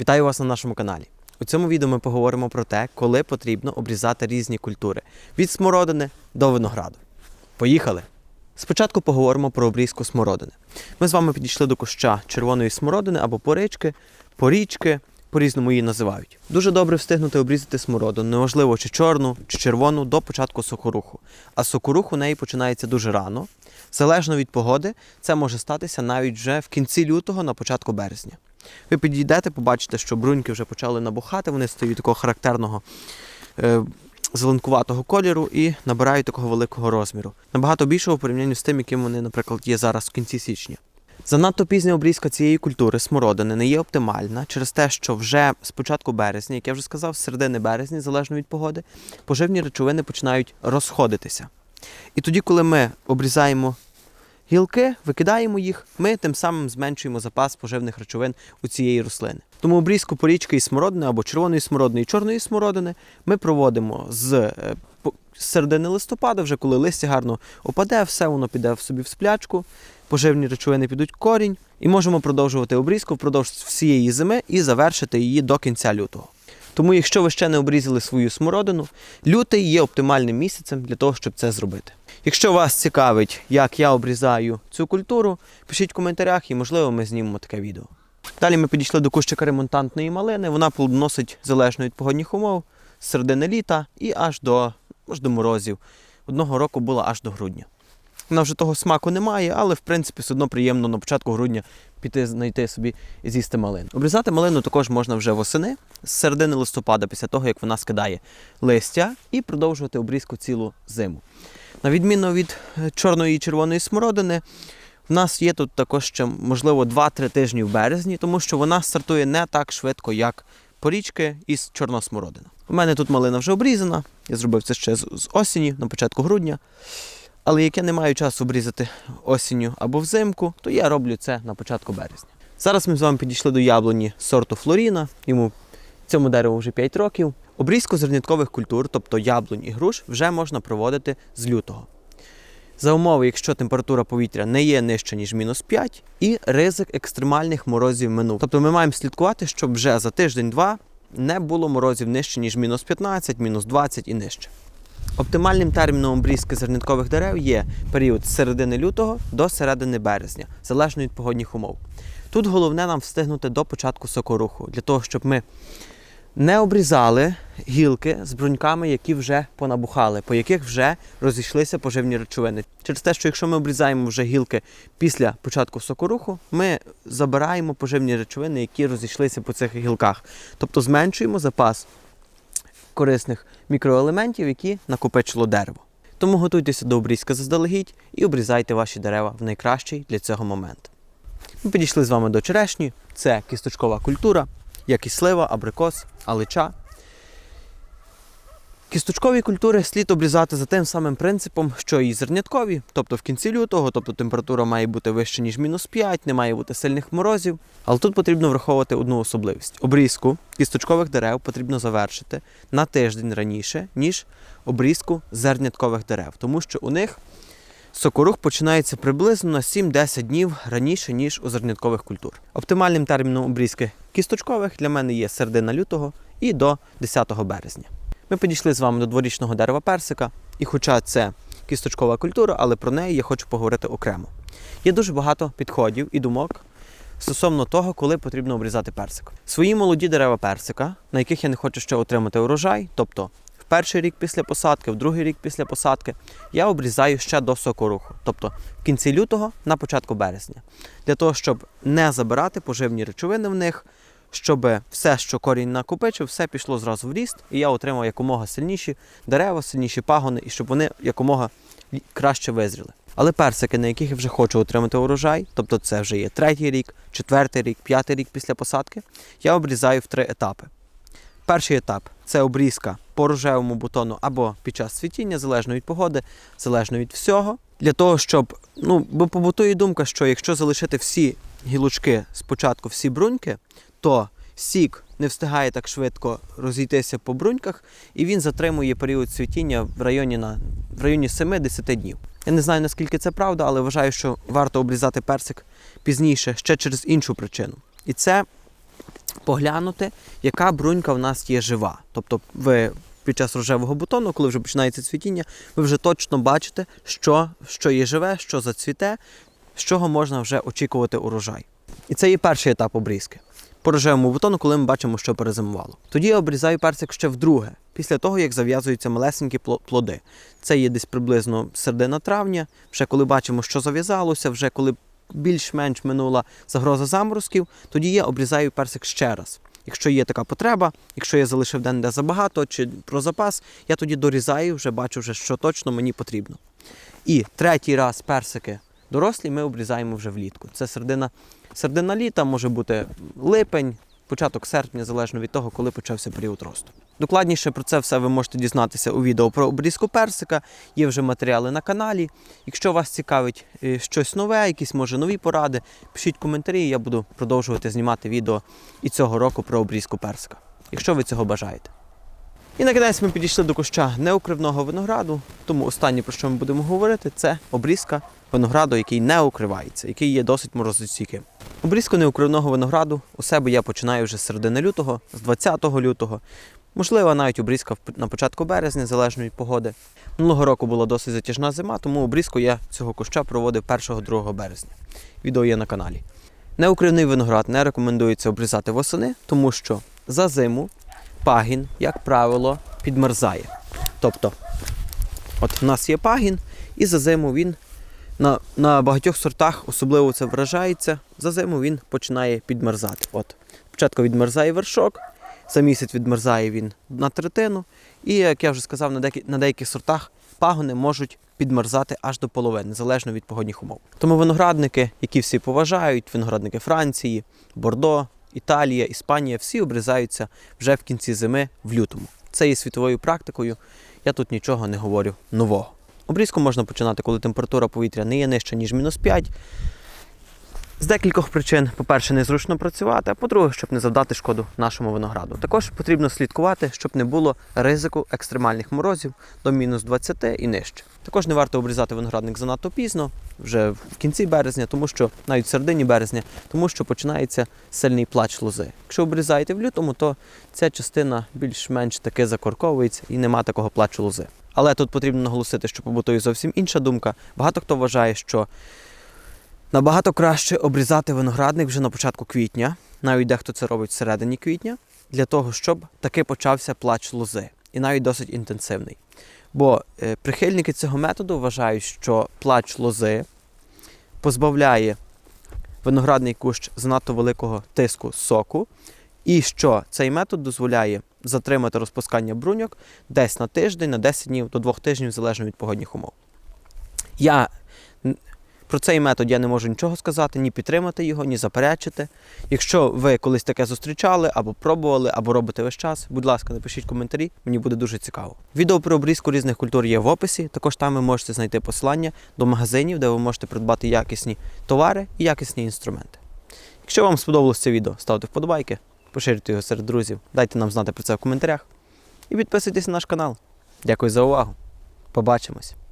Вітаю вас на нашому каналі. У цьому відео ми поговоримо про те, коли потрібно обрізати різні культури від смородини до винограду. Поїхали! Спочатку поговоримо про обрізку смородини. Ми з вами підійшли до куща червоної смородини або порички, порічки, по-різному її називають. Дуже добре встигнути обрізати смородину, неважливо чи чорну, чи червону, до початку сокоруху. А сокорух у неї починається дуже рано. Залежно від погоди, це може статися навіть вже в кінці лютого, на початку березня. Ви підійдете, побачите, що бруньки вже почали набухати, вони стають такого характерного е, зеленкуватого кольору і набирають такого великого розміру. Набагато більшого в порівнянні з тим, яким вони, наприклад, є зараз в кінці січня. Занадто пізня обрізка цієї культури смородини не є оптимальна через те, що вже з початку березня, як я вже сказав, з середини березня, залежно від погоди, поживні речовини починають розходитися. І тоді, коли ми обрізаємо гілки, викидаємо їх, ми тим самим зменшуємо запас поживних речовин у цієї рослини. Тому обрізку порічки і смородини або червоної смородини і чорної смородини ми проводимо з е, середини листопада, вже коли листя гарно опаде, все воно піде в собі в сплячку, поживні речовини підуть корінь, і можемо продовжувати обрізку впродовж всієї зими і завершити її до кінця лютого. Тому, якщо ви ще не обрізали свою смородину, лютий є оптимальним місяцем для того, щоб це зробити. Якщо вас цікавить, як я обрізаю цю культуру, пишіть в коментарях і, можливо, ми знімемо таке відео. Далі ми підійшли до кущика ремонтантної малини. Вона плодоносить залежно від погодних умов з середини літа і аж до, аж до морозів. Одного року була аж до грудня. Вона вже того смаку немає, але в принципі все одно приємно на початку грудня піти знайти собі і з'їсти малину. Обрізати малину також можна вже восени з середини листопада, після того як вона скидає листя, і продовжувати обрізку цілу зиму. На відміну від е, чорної і червоної смородини, в нас є тут також ще, можливо, 2-3 тижні в березні, тому що вона стартує не так швидко, як порічки із чорна смородина. У мене тут малина вже обрізана, я зробив це ще з осені, на початку грудня. Але як я не маю часу обрізати осінню або взимку, то я роблю це на початку березня. Зараз ми з вами підійшли до яблуні сорту Флоріна. Йому цьому дереву вже 5 років. Обрізку зерняткових культур, тобто яблунь і груш, вже можна проводити з лютого. За умови, якщо температура повітря не є нижче, ніж мінус 5, і ризик екстремальних морозів минув. Тобто ми маємо слідкувати, щоб вже за тиждень-два не було морозів нижче, ніж мінус 15, мінус 20 і нижче. Оптимальним терміном обрізки зерняткових дерев є період з середини лютого до середини березня, залежно від погодних умов. Тут головне нам встигнути до початку сокоруху, для того, щоб ми не обрізали гілки з бруньками, які вже понабухали, по яких вже розійшлися поживні речовини. Через те, що якщо ми обрізаємо вже гілки після початку сокоруху, ми забираємо поживні речовини, які розійшлися по цих гілках. Тобто зменшуємо запас корисних мікроелементів, які накопичило дерево. Тому готуйтеся до обрізки заздалегідь і обрізайте ваші дерева в найкращий для цього момент. Ми підійшли з вами до черешні. Це кісточкова культура, як і слива, абрикос, алича. Кісточкові культури слід обрізати за тим самим принципом, що і зерняткові, тобто в кінці лютого, тобто температура має бути вища, ніж мінус 5, не має бути сильних морозів. Але тут потрібно враховувати одну особливість: обрізку кісточкових дерев потрібно завершити на тиждень раніше, ніж обрізку зерняткових дерев, тому що у них Сокорух починається приблизно на 7-10 днів раніше, ніж у зерняткових культур. Оптимальним терміном обрізки кісточкових для мене є середина лютого і до 10 березня. Ми підійшли з вами до дворічного дерева персика, і хоча це кісточкова культура, але про неї я хочу поговорити окремо. Є дуже багато підходів і думок стосовно того, коли потрібно обрізати персик. Свої молоді дерева персика, на яких я не хочу ще отримати урожай, тобто в перший рік після посадки, в другий рік після посадки, я обрізаю ще до сокоруху, тобто в кінці лютого на початку березня, для того, щоб не забирати поживні речовини в них, щоб все, що корінь накопичив, все пішло зразу в ріст, і я отримав якомога сильніші дерева, сильніші пагони, і щоб вони якомога краще визріли. Але персики, на яких я вже хочу отримати урожай, тобто це вже є третій рік, четвертий рік, п'ятий рік після посадки, я обрізаю в три етапи. Перший етап це обрізка по рожевому бутону або під час цвітіння, залежно від погоди, залежно від всього. Для того, щоб, ну, бо побутує думка, що якщо залишити всі гілочки спочатку, всі бруньки, то сік не встигає так швидко розійтися по бруньках, і він затримує період цвітіння в районі, на, в районі 7-10 днів. Я не знаю, наскільки це правда, але вважаю, що варто обрізати персик пізніше ще через іншу причину. І це поглянути, яка брунька в нас є жива. Тобто ви під час рожевого бутону, коли вже починається цвітіння, ви вже точно бачите, що, що є живе, що зацвіте, з чого можна вже очікувати урожай. І це є перший етап обрізки. По рожевому бутону, коли ми бачимо, що перезимувало. Тоді я обрізаю персик ще вдруге, після того, як зав'язуються малесенькі плоди. Це є десь приблизно середина травня, вже коли бачимо, що зав'язалося, вже коли більш-менш минула загроза заморозків, тоді я обрізаю персик ще раз. Якщо є така потреба, якщо я залишив день де забагато чи про запас, я тоді дорізаю, вже бачу, вже, що точно мені потрібно. І третій раз персики дорослі ми обрізаємо вже влітку. Це середина, середина літа, може бути липень, початок серпня, залежно від того, коли почався період росту. Докладніше про це все ви можете дізнатися у відео про обрізку персика. Є вже матеріали на каналі. Якщо вас цікавить е, щось нове, якісь може нові поради, пишіть коментарі, я буду продовжувати знімати відео і цього року про обрізку персика, якщо ви цього бажаєте. І на кінець ми підійшли до куща неукривного винограду, тому останнє, про що ми будемо говорити, це обрізка винограду, який не укривається, який є досить морозостійким. Обрізку неукривного винограду у себе я починаю вже з середини лютого, з 20 лютого. Можливо, навіть обрізка на початку березня, залежно від погоди. Минулого року була досить затяжна зима, тому обрізку я цього куща проводив 1-2 березня. Відео є на каналі. Неукривний виноград не рекомендується обрізати восени, тому що за зиму пагін, як правило, підмерзає. Тобто, от в нас є пагін, і за зиму він на, на багатьох сортах особливо це вражається. За зиму він починає підмерзати. От, спочатку відмерзає вершок, за місяць відмерзає він на третину. І, як я вже сказав, на, деякі, на деяких сортах пагони можуть підмерзати аж до половини, залежно від погодних умов. Тому виноградники, які всі поважають, виноградники Франції, Бордо, Італія, Іспанія, всі обрізаються вже в кінці зими в лютому. Це є світовою практикою. Я тут нічого не говорю нового. Обрізку можна починати, коли температура повітря не є нижча, ніж мінус 5. З декількох причин, по-перше, незручно працювати, а по-друге, щоб не завдати шкоду нашому винограду. Також потрібно слідкувати, щоб не було ризику екстремальних морозів до мінус 20 і нижче. Також не варто обрізати виноградник занадто пізно, вже в кінці березня, тому що навіть в середині березня, тому що починається сильний плач лози. Якщо обрізаєте в лютому, то ця частина більш-менш таки закорковується і нема такого плачу лози. Але тут потрібно наголосити, що побутує зовсім інша думка. Багато хто вважає, що Набагато краще обрізати виноградник вже на початку квітня, навіть дехто це робить всередині квітня, для того, щоб таки почався плач лози, і навіть досить інтенсивний. Бо е, прихильники цього методу вважають, що плач лози позбавляє виноградний кущ занадто великого тиску соку, і що цей метод дозволяє затримати розпускання бруньок десь на тиждень, на 10 днів до 2 тижнів, залежно від погодних умов. Я про цей метод я не можу нічого сказати, ні підтримати його, ні заперечити. Якщо ви колись таке зустрічали, або пробували, або робите весь час, будь ласка, напишіть коментарі, мені буде дуже цікаво. Відео про обрізку різних культур є в описі. Також там ви можете знайти посилання до магазинів, де ви можете придбати якісні товари і якісні інструменти. Якщо вам сподобалось це відео, ставте вподобайки, поширюйте його серед друзів, дайте нам знати про це в коментарях і підписуйтесь на наш канал. Дякую за увагу. Побачимось!